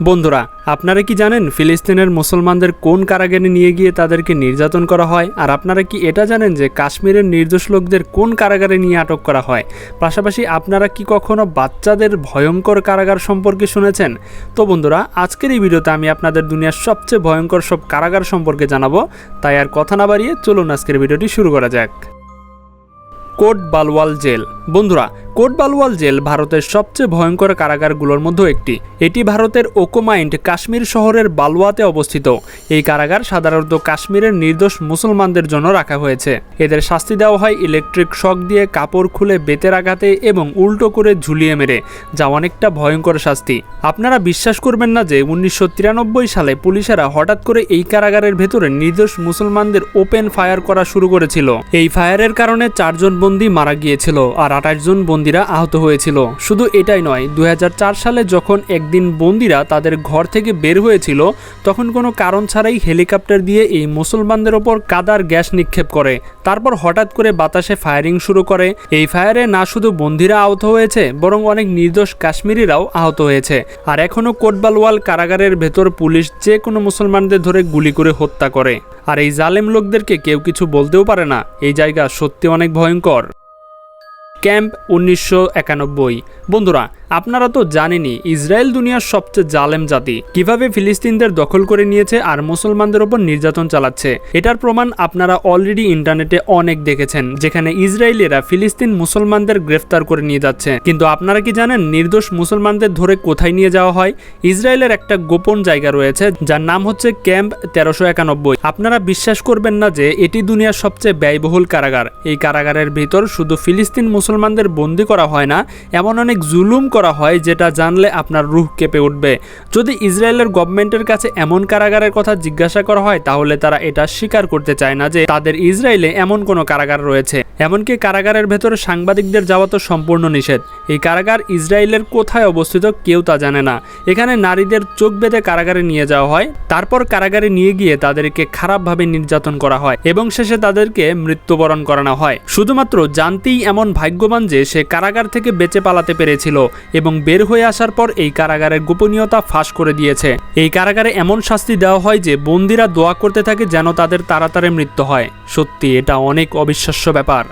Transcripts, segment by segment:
বন্ধুরা, আপনারা কি জানেন ফিলিস্তিনের মুসলমানদের কোন কারাগারে নিয়ে গিয়ে তাদেরকে নির্যাতন করা হয়? আর আপনারা কি এটা জানেন যে কাশ্মীরের নির্দোষ লোকদের কোন কারাগারে নিয়ে আটক করা হয়? পাশাপাশি আপনারা কি কখনো বাচ্চাদের ভয়ঙ্কর কারাগার সম্পর্কে শুনেছেন? তো বন্ধুরা, আজকের এই ভিডিওতে আমি আপনাদের দুনিয়ার সবচেয়ে ভয়ঙ্কর সব কারাগার সম্পর্কে জানাব। তাই আর কথা না বাড়িয়ে চলুন আজকের ভিডিওটি শুরু করা যাক। কোট বালওয়াল জেল। বন্ধুরা, কোট বালওয়াল জেল ভারতের সবচেয়ে ভয়ঙ্কর কারাগারগুলোর মধ্যে একটি। এটি ভারতের ওকোমাইন্ড কাশ্মীর শহরের বালওয়াতে অবস্থিত। এই কারাগার সাধারণত কাশ্মীরের নির্দোষ মুসলমানদের জন্য রাখা হয়েছে। এদের শাস্তি দেওয়া হয় ইলেকট্রিক শক দিয়ে কাপড় খুলে বেতের আঘাতে এবং উল্টো করে ঝুলিয়ে মেরে, যা অনেকটা ভয়ঙ্কর শাস্তি। আপনারা বিশ্বাস করবেন না যে উনিশশো তিরানব্বই সালে পুলিশেরা হঠাৎ করে এই কারাগারের ভেতরে নির্দোষ মুসলমানদের ওপেন ফায়ার করা শুরু করেছিল। এই ফায়ারের কারণে চারজন বন্দী মারা গিয়েছিল, আর আঠাশ জন বন্দিরা আহত হয়েছিল। শুধু এটাই নয় দু সালে যখন একদিন বন্দিরা তাদের ঘর থেকে বের হয়েছিল, তখন কোনো কারণ ছাড়াই হেলিকপ্টার দিয়ে এই মুসলমানদের ওপর কাদার গ্যাস নিক্ষেপ করে। তারপর হঠাৎ করে বাতাসে ফায়ারিং শুরু করে। এই ফায়ারে না শুধু বন্দিরা আহত হয়েছে, বরং অনেক নির্দোষ কাশ্মীরিরাও আহত হয়েছে। আর এখনও কোটবালওয়াল কারাগারের ভেতর পুলিশ যে কোনো মুসলমানদের ধরে গুলি করে হত্যা করে। আর এই জালেম লোকদেরকে কেউ কিছু বলতেও পারে না। এই জায়গা সত্যি অনেক ভয়ঙ্কর। ক্যাম্প উনিশশো একানব্বই। বন্ধুরা আপনারা তো জানেনই, ইসরায়েল দুনিয়ার সবচেয়ে জালেম জাতি। কীভাবে ফিলিস্তিনদের দখল করে নিয়েছে আর মুসলমানদের ওপর নির্যাতন চালাচ্ছে, এটার প্রমাণ আপনারা অলরেডি ইন্টারনেটে অনেক দেখেছেন, যেখানে ইসরায়েলিরা ফিলিস্তিন মুসলমানদের গ্রেফতার করে নিয়ে যাচ্ছে। কিন্তু আপনারা কি জানেন, নির্দোষ মুসলমানদের ধরে কোথায় নিয়ে যাওয়া হয়? ইসরায়েলের একটা গোপন জায়গা রয়েছে, যার নাম হচ্ছে ক্যাম্প তেরোশো একানব্বই। আপনারা বিশ্বাস করবেন না যে, এটি দুনিয়ার সবচেয়ে ব্যয়বহুল কারাগার। এই কারাগারের ভিতর শুধু ফিলিস্তিন মুসলমানদের বন্দি করা হয় না, এমন অনেক জুলুম করা হয় যেটা জানলে আপনার রুহ কেঁপে উঠবে। যদি ইসরায়েলের গভর্নমেন্টের কাছে এমন কারাগারের কথা জিজ্ঞাসা করা হয়, তাহলে তারা এটা স্বীকার করতে চায় না যে তাদের ইসরায়েলে এমন কোনো কারাগার রয়েছে। এমনকি কারাগারের ভেতরে সাংবাদিকদের যাওয়া তো সম্পূর্ণ নিষেধ। এই কারাগার ইসরায়েলের কোথায় অবস্থিত কেউ তা জানে না। এখানে নারীদের চোখ বেঁধে কারাগারে নিয়ে যাওয়া হয়, তারপর কারাগারে নিয়ে গিয়ে তাদেরকে খারাপভাবে নির্যাতন করা হয় এবং শেষে তাদেরকে মৃত্যুবরণ করানো হয়। শুধুমাত্র জানতেই এমন ভাগ্যবান যে সে কারাগার থেকে বেঁচে পালাতে পেরেছিল এবং বের হয়ে আসার পর এই কারাগারের গোপনীয়তা ফাঁস করে দিয়েছে। এই কারাগারে এমন শাস্তি দেওয়া হয় যে বন্দিরা দোয়া করতে থাকে যেন তাদের তাড়াতাড়ি মৃত্যু হয়। সত্যি, এটা অনেক অবিশ্বাস্য ব্যাপার।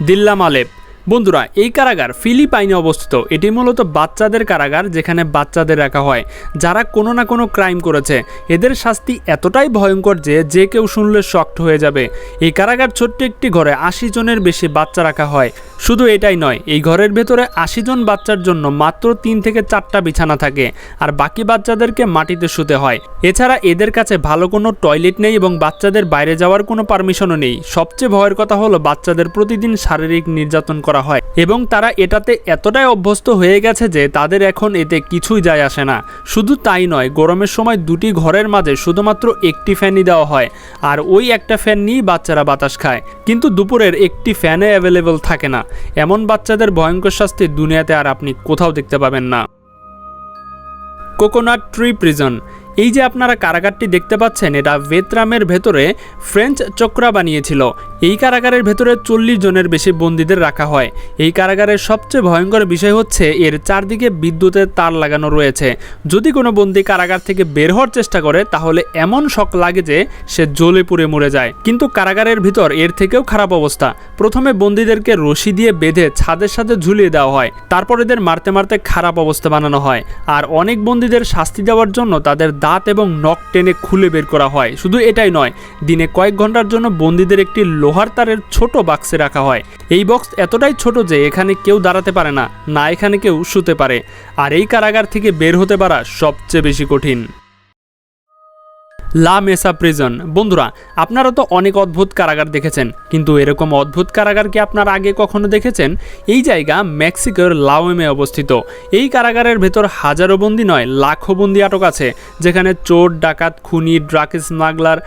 দিল্লা মালেব বন্ধুরা, এই কারাগার ফিলিপাইনে অবস্থিত। এটি মূলত বাচ্চাদের কারাগার যেখানে বাচ্চাদের রাখা হয়। যারা কোনো না কোনো ক্রাইম করেছে, এদের শাস্তি এতটাই ভয়ঙ্কর যে যে কেউ শুনলে শক্ট হয়ে যাবে। এই কারাগার ছোট্ট একটি ঘরে আশি জনের বেশি বাচ্চা রাখা হয়। শুধু এটাই নয়, এই ঘরের ভেতরে আশি জন বাচ্চার জন্য মাত্র তিন থেকে চারটা বিছানা থাকে আর বাকি বাচ্চাদেরকে মাটিতে শুতে হয়। এছাড়া এদের কাছে ভালো কোনো টয়লেট নেই এবং বাচ্চাদের বাইরে যাওয়ার কোনো পারমিশনও নেই। সবচেয়ে ভয়ের কথা হলো বাচ্চাদের প্রতিদিন শারীরিক নির্যাতন করা হয়। এবং তারা এটাতে এতটাই অভ্যস্ত হয়ে গেছে যে তাদের এখন এতে কিছুই যায় আসে না। শুধু তাই নয়, গরমের সময় দুটি ঘরের মাঝে শুধুমাত্র একটি ফ্যানই দেওয়া হয়। আর ওই একটা ফ্যান নিয়েই বাচ্চারা বাতাস খায়। কিন্তু দুপুরের একটি ফ্যানে অ্যাভেলেবল থাকে না। এমন বাচ্চাদের ভয়ঙ্কর শাস্তি দুনিয়াতে আর আপনি কোথাও দেখতে পাবেন না। Coconut tree prison. এই যে আপনারা কারাগারটি দেখতে পাচ্ছেন, এটা ভেতরামের ভেতরে ফ্রেঞ্চ চক্রা বানিয়েছিল। এই কারাগারের ভেতরে চল্লিশ জনের বেশি বন্দীদের রাখা হয়। এই কারাগারের সবচেয়ে ভয়ঙ্কর বিষয় হচ্ছে, এর চারদিকে বিদ্যুতের তার লাগানো রয়েছে। যদি কোনো বন্দি কারাগার থেকে বের হওয়ার চেষ্টা করে, তাহলে এমন শক লাগে যে সে জ্বলে পুড়ে মরে যায়। কিন্তু কারাগারের ভিতর এর থেকেও খারাপ অবস্থা। প্রথমে বন্দীদেরকে রশি দিয়ে বেঁধে ছাদের সাথে ঝুলিয়ে দেওয়া হয়। তারপর এদের মারতে মারতে খারাপ অবস্থা বানানো হয়। আর অনেক বন্দীদের শাস্তি দেওয়ার জন্য তাদের দাঁত এবং নখ টেনে খুলে বের করা হয়। শুধু এটাই নয়, দিনে কয়েক ঘণ্টার জন্য বন্দীদের একটি লোহার তারের ছোট বাক্সে রাখা হয়। এই বক্স এতটাই ছোট যে এখানে কেউ দাঁড়াতে পারে না না এখানে কেউ শুতে পারে। আর এই কারাগার থেকে বের হতে পারা সবচেয়ে বেশি কঠিন। লা মেসা প্রিজন, বন্ধুরা, আপনারা তো অনেক অদ্ভুত কারাগার দেখেছেন, কিন্তু এরকম অদ্ভুত কারাগার কি আপনারা আগে কখনো দেখেছেন? এই জায়গা মেক্সিকোর লাওয়েমে অবস্থিত। এই কারাগারের ভেতর হাজারো বন্দি নয়, লাখো বন্দি আটক আছে, যেখানে চোর, ডাকাত, খুনি, ড্রাগ স্মাগলার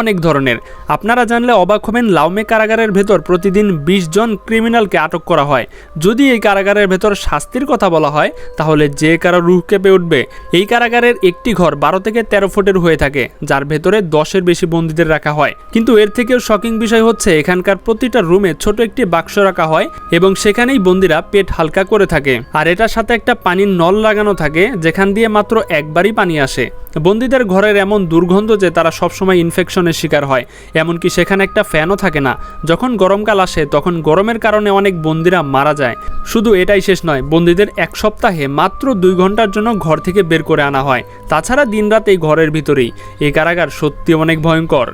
অনেক ধরনের। আপনারা জানলে অবাক হবেন লাউমে কারাগারের ভেতর প্রতিদিন বিশ জন ক্রিমিনালকে আটক করা হয়। যদি এই কারাগারের ভেতর শাস্তির কথা বলা হয়, তাহলে যে কারও রুহ কেঁপে উঠবে। এই কারাগারের একটি ঘর বারো থেকে তেরো ফুটের হয়ে থাকে, যার ভেতরে দশের বেশি বন্দীদের রাখা হয়। কিন্তু এর থেকেও শকিং বিষয় হচ্ছে, এখানকার প্রতিটা রুমে ছোট একটি বাক্স রাখা হয় এবং সেখানেই বন্দীরা পেট হালকা করে থাকে। আর এটার সাথে একটা পানির নল লাগানো থাকে, যেখান দিয়ে মাত্র একবারই পানি আসে। বন্দীদের ঘরের এমন দুর্গন্ধ যে তারা সবসময় ইনফেকশনের শিকার হয়। এমনকি সেখানে একটা ফ্যানও থাকে না। যখন গরমকাল আসে, তখন গরমের কারণে অনেক বন্দীরা মারা যায়। শুধু এটাই শেষ নয়, বন্দীদের এক সপ্তাহে মাত্র দুই ঘণ্টার জন্য ঘর থেকে বের করে আনা হয়। তাছাড়া দিনরাত এই ঘরের ভিতরেই। এই কারাগার সত্যি অনেক ভয়ঙ্কর।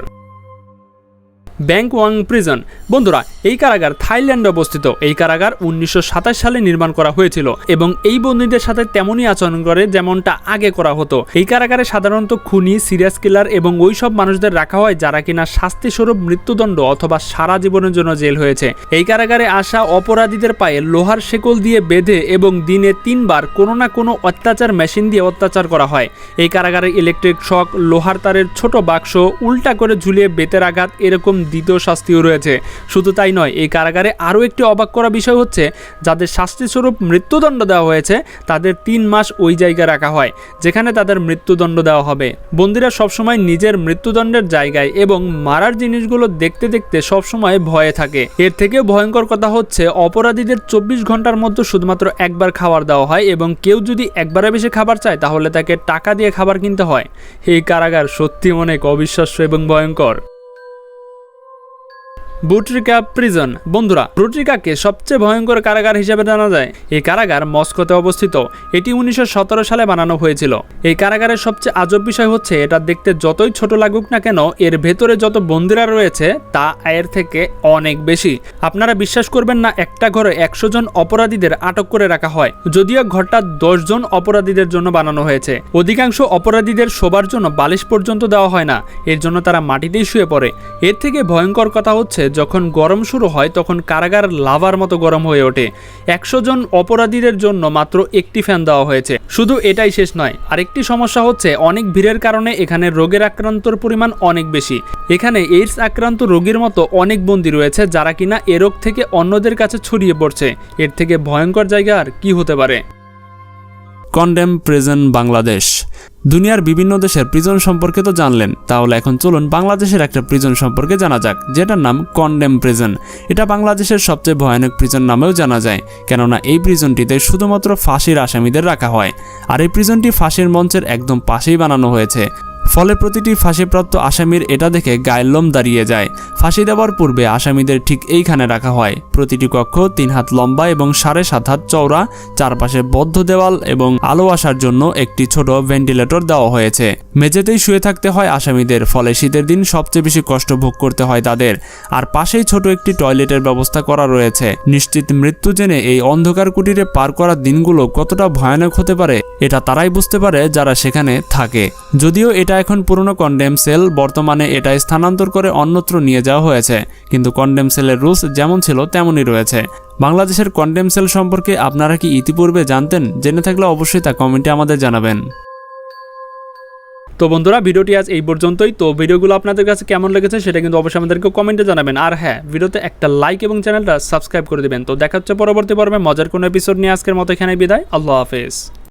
ব্যাংক ওয়াং প্রিজন। বন্ধুরা, এই কারাগার থাইল্যান্ডে অবস্থিত। এই কারাগার উনিশশো সাতাশ সালে নির্মাণ করা হয়েছিল এবং এই বন্দীদের সাথে তেমনই আচরণ করে যেমনটা আগে করা হতো। এই কারাগারে সাধারণত খুনি, সিরিয়াস কিলার এবং ওই সব মানুষদের রাখা হয় যারা কিনা শাস্তিস্বরূপ মৃত্যুদণ্ড অথবা সারা জীবনের জন্য জেল হয়েছে। এই কারাগারে আসা অপরাধীদের পায়ে লোহার শেকল দিয়ে বেঁধে এবং দিনে তিনবার কোনো না কোনো অত্যাচার মেশিন দিয়ে অত্যাচার করা হয়। এই কারাগারে ইলেকট্রিক শক, লোহার তারের ছোট বাক্স, উল্টা করে ঝুলিয়ে বেতের আঘাত এরকম দ্বিতীয় শাস্তিও রয়েছে। শুধু তাই নয়, এই কারাগারে আরও একটি অবাক করা বিষয় হচ্ছে, যাদের শাস্তিস্বরূপ মৃত্যুদণ্ড দেওয়া হয়েছে, তাদের তিন মাস ওই জায়গায় রাখা হয়, যেখানে তাদের মৃত্যুদণ্ড দেওয়া হবে। বন্দীরা সবসময় নিজের মৃত্যুদণ্ডের জায়গায় এবং মারার জিনিসগুলো দেখতে দেখতে সবসময় ভয়ে থাকে। এর থেকেও ভয়ঙ্কর কথা হচ্ছে, অপরাধীদের চব্বিশ ঘণ্টার মধ্যে শুধুমাত্র একবার খাবার দেওয়া হয় এবং কেউ যদি একবারে বেশি খাবার চায়, তাহলে তাকে টাকা দিয়ে খাবার কিনতে হয়। এই কারাগার সত্যি অনেক অবিশ্বাস্য এবং ভয়ঙ্কর। Butyrka prison. বন্ধুরা, বুট্রিকাকে সবচেয়ে ভয়ঙ্কর কারাগার হিসেবে জানা যায়। এই কারাগার মস্কোতে অবস্থিত। এটি উনিশশো সতেরো সালে বানানো হয়েছিল। এই কারাগারের সবচেয়ে আজব বিষয় হচ্ছে, এটা দেখতে যতই ছোট লাগুক না কেন, এর ভেতরে যত বন্দিরা রয়েছে, তা এর থেকে অনেক বেশি। আপনারা বিশ্বাস করবেন না, একটা ঘরে একশো জন অপরাধীদের আটক করে রাখা হয়। যদিও ঘরটা দশ জন অপরাধীদের জন্য বানানো হয়েছে। অধিকাংশ অপরাধীদের শোবার জন্য বালিশ পর্যন্ত দেওয়া হয় না। এর জন্য তারা মাটিতেই শুয়ে পড়ে। এর থেকে ভয়ঙ্কর কথা হচ্ছে যখন গরম শুরু হয়, তখন কারাগার লাভার মতো গরম হয়ে ওঠে। একশো জন অপরাধীদের জন্য মাত্র একটি ফ্যান দেওয়া হয়েছে। শুধু এটাই শেষ নয়, আরেকটি সমস্যা হচ্ছে, অনেক ভিড়ের কারণে এখানে রোগের আক্রান্তর পরিমাণ অনেক বেশি। এখানে এইডস আক্রান্ত রোগীর মতো অনেক বন্দী রয়েছে, যারা কিনা এ রোগ থেকে অন্যদের কাছে ছড়িয়ে পড়ছে। এর থেকে ভয়ঙ্কর জায়গা আর কি হতে পারে? কন্ডেম প্রেজেন্ট বাংলাদেশ দুনিয়ার বিভিন্ন দেশের প্রিজন সম্পর্কে তো জানলেন। তাহলে এখন চলুন বাংলাদেশের একটা প্রিজন সম্পর্কে জানা যাক, যেটার নাম কন্ডেম প্রিজন এটা বাংলাদেশের সবচেয়ে ভয়ানক প্রিজন নামেও জানা যায়, কেননা এই প্রিজনটিতে শুধুমাত্র ফাঁসির আসামিদের রাখা হয়। আর এই প্রিজনটি ফাঁসির মঞ্চের একদম পাশেই বানানো হয়েছে। ফলে প্রতিটি ফাঁসিপ্রাপ্ত আসামির এটা দেখে গায়ের লোম দাঁড়িয়ে যায়। ফাঁসি দেওয়ার পূর্বে আসামিদের ঠিক এইখানে রাখা হয়। প্রতিটি কক্ষ তিন হাত লম্বা এবং সাড়ে সাত হাত চওড়া, চারপাশে বদ্ধ দেওয়াল এবং আলো আসার জন্য একটি ছোট ভেন্টিলেটর দেওয়া হয়েছে। মেঝেতেই শুয়ে থাকতে হয় আসামিদের, ফলে শীতের দিন সবচেয়ে বেশি কষ্ট ভোগ করতে হয় তাদের। আর পাশেই ছোট একটি টয়লেটের ব্যবস্থা করা রয়েছে। নিশ্চিত মৃত্যু জেনে এই অন্ধকার কুটিরে পার করা দিনগুলো কতটা ভয়ানক হতে পারে, এটা তারাই বুঝতে পারে যারা সেখানে থাকে। যদিও এটা এখন পুরনো কন্ডেম সেল বর্তমানে এটা স্থানান্তর করে অন্যত্র নিয়ে যাওয়া হয়েছে। কিন্তু কন্ডেম সেলের রুলস যেমন ছিল তেমনই রয়েছে। বাংলাদেশের কন্ডেম সেল সম্পর্কে আপনারা কি ইতিপূর্বে জানতেন? জেনে থাকলে অবশ্যই তা কমেন্টে আমাদের জানাবেন। তো বন্ধুরা, ভিডিওটি আজ এই পর্যন্তই। তো ভিডিওগুলো আপনাদের কাছে কেমন লেগেছে সেটা কিন্তু অবশ্যই আমাদেরকে কমেন্টে জানাবেন। আর হ্যাঁ ভিডিওতে একটা লাইক এবং চ্যানেলটা সাবস্ক্রাইব করে দেবেন। তো দেখা হচ্ছে পরবর্তী পর্বে। মজার কোনো এপিসোড নিয়ে আজকের মতো এখানে বিদায়। আল্লাহ হাফেজ।